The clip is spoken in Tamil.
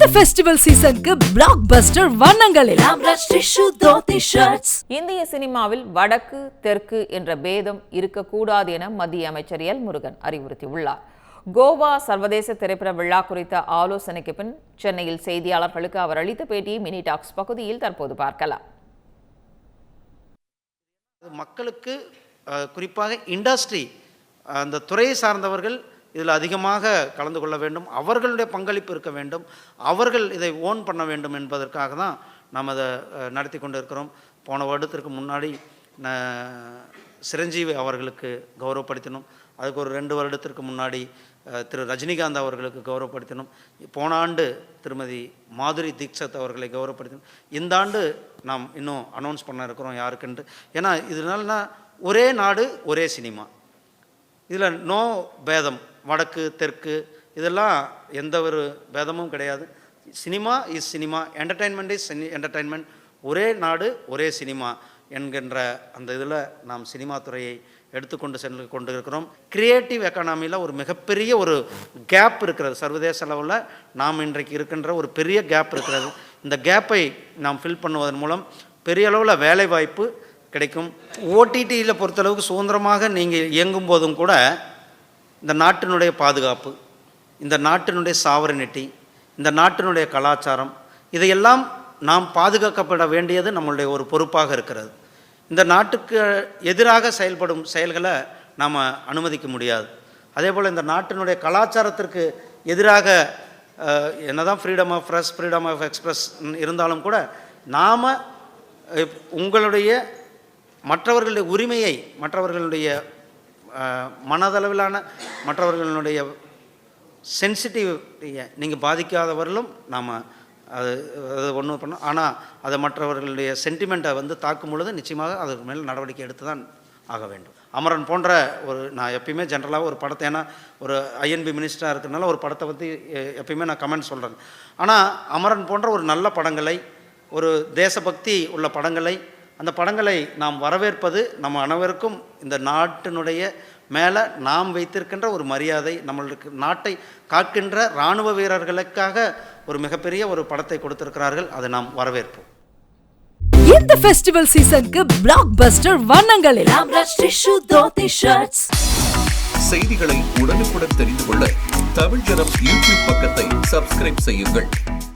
இந்த ஃபெஸ்டிவல் சீசனுக்கு பிளாக் பஸ்டர் வண்ணங்களில். இந்திய சினிமாவில் வடக்கு தெற்கு என்ற பேதம் இருக்கக்கூடாது என மத்திய அமைச்சர் எல் முருகன் அறிவுறுத்தியுள்ளார். கோவா சர்வதேச திரைப்பட விழா குறித்த ஆலோசனைக்கு பின் சென்னையில் செய்தியாளர்களுக்கு அவர் அளித்த பேட்டியை மினி டாக்ஸ் பகுதியில் தற்போது பார்க்கலாம். மக்களுக்கு குறிப்பாக இண்டஸ்ட்ரி அந்த துறையை சார்ந்தவர்கள் இதில் அதிகமாக கலந்து கொள்ள வேண்டும். அவர்களுடைய பங்களிப்பு இருக்க வேண்டும். அவர்கள் இதை ஓன் பண்ண வேண்டும் என்பதற்காக தான் நாம் அதை நடத்தி கொண்டு இருக்கிறோம் போன வருடத்திற்கு முன்னாடி ந- சிரஞ்சீவி அவர்களுக்கு கௌரவப்படுத்தினோம். அதுக்கு ஒரு ரெண்டு வருடத்திற்கு முன்னாடி திரு ரஜினிகாந்த் அவர்களுக்கு கௌரவப்படுத்தினோம். போன ஆண்டு திருமதி மாதுரி தீக்ஷத் அவர்களை கௌரவப்படுத்தினோம். இந்த ஆண்டு நாம் இன்னும் அனௌன்ஸ் பண்ண இருக்கிறோம் யாருக்குன்ட்டு ஏன்னா இதனாலனா ஒரே நாடு ஒரே சினிமா. இதில் நோ பேதம். வடக்கு தெற்கு இதெல்லாம் எந்த ஒரு பேதமும் கிடையாது. Cinema is cinema. Entertainment is entertainment ஒரே நாடு ஒரே சினிமா என்கின்ற அந்த இதில் நாம் சினிமா துறையை எடுத்துக்கொண்டு சென்று கொண்டு இருக்கிறோம் கிரியேட்டிவ் எக்கானமியில் ஒரு மிகப்பெரிய ஒரு கேப் இருக்கிறது. சர்வதேச அளவில் நாம் இன்றைக்கு இருக்கின்ற ஒரு பெரிய கேப் இருக்கிறது. இந்த கேப்பை நாம் ஃபில் பண்ணுவதன் மூலம் பெரிய அளவில் வேலைவாய்ப்பு கிடைக்கும். ஓடிடியில் பொறுத்தளவுக்கு சுதந்திரமாக நீங்கள் இயங்கும் போதும் கூட இந்த நாட்டினுடைய பாதுகாப்பு இந்த நாட்டினுடைய சாவரனிட்டி இந்த நாட்டினுடைய கலாச்சாரம் இதையெல்லாம் நாம் பாதுகாக்கப்பட வேண்டியது நம்மளுடைய ஒரு பொறுப்பாக இருக்கிறது. இந்த நாட்டுக்கு எதிராக செயல்படும் செயல்களை நாம் அனுமதிக்க முடியாது. அதே போல் இந்த நாட்டினுடைய கலாச்சாரத்திற்கு எதிராக என்ன தான் freedom of press freedom of expression இருந்தாலும் கூட நாம் உங்களுடைய மற்றவர்களுடைய உரிமையை மற்றவர்களுடைய மனதளவிலான மற்றவர்களுடைய சென்சிட்டிவிட்டியை நீங்கள் பாதிக்காதவர்களும் நாம் அது அது ஒன்றும் பண்ணோம் ஆனால் அதை மற்றவர்களுடைய சென்டிமெண்ட்டை வந்து தாக்கும் பொழுது நிச்சயமாக அதுக்கு மேல் நடவடிக்கை எடுத்து தான் ஆக வேண்டும். அமரன் போன்ற ஒரு நான் எப்பயுமே ஜென்ரலாக ஒரு படத்தை ஏன்னா ஒரு ஐஎன்பி மினிஸ்டராக இருக்கிறனால ஒரு படத்தை பற்றி எப்பயுமே நான் கமெண்ட் சொல்கிறேன் ஆனால் அமரன் போன்ற ஒரு நல்ல படங்களை ஒரு தேசபக்தி உள்ள படங்களை அந்த படங்களை நாம் வரவேற்பது நம்ம அனைவருக்கும் இந்த நாட்டினுடைய மேலே நாம் வைத்திருக்கின்ற ஒரு மரியாதை நம்மளுக்கு நாட்டை காக்கின்ற இராணுவ வீரர்களுக்காக ஒரு மிகப்பெரிய ஒரு படத்தை கொடுத்திருக்கிறார்கள். அதை நாம் வரவேற்போம். இந்த ஃபெஸ்டிவல் சீசனுக்கு பிளாக் பஸ்டர் வண்ணங்களில். செய்திகளை உடனுக்குடன் தெரிந்து கொள்ள தமிழ் ஜனம் யூடியூப் பக்கத்தை சப்ஸ்கிரைப் செய்யுங்கள்.